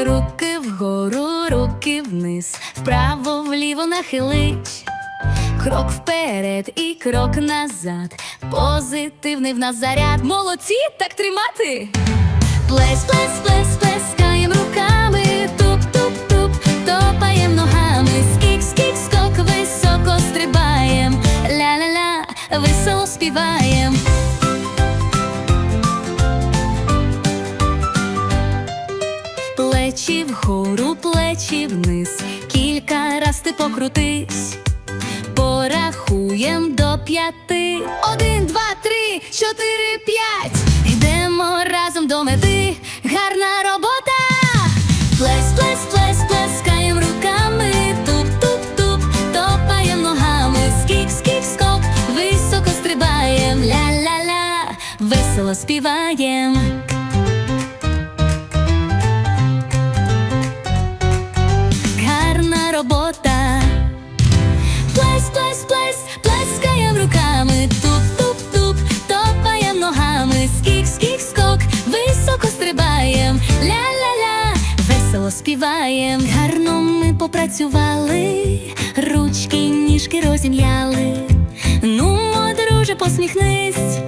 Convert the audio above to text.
руки вгору, руки вниз, вправо вліво нахилить, крок вперед і крок назад. Позитивний в нас заряд. Молодці, так тримати. Плес, плес, плес, плескаєм руками, туп-туп-туп, топаєм ногами, скік, скік, скок, високо стрибаєм, ля-ля-ля, весело співаєм. Плечі вгору, плечі вниз, кілька раз ти покрутись, порахуєм до п'яти. Один, два, три, чотири, п'ять. Йдемо разом до мети. Гарна робота. Плес, плес, плес, плескаєм руками. Туп, туп, туп, топаєм ногами. Скік, скік, скок, високо стрибаєм. Ля-ля-ля, весело співаєм. Робота. Плес, плес, плес, плескаєм руками, туп, туп, туп, топаєм ногами, скік, скік, скок, високо стрибаєм, ля-ля-ля, весело співаєм. Гарно ми попрацювали, ручки, ніжки розім'яли. Ну, друже, посміхнись,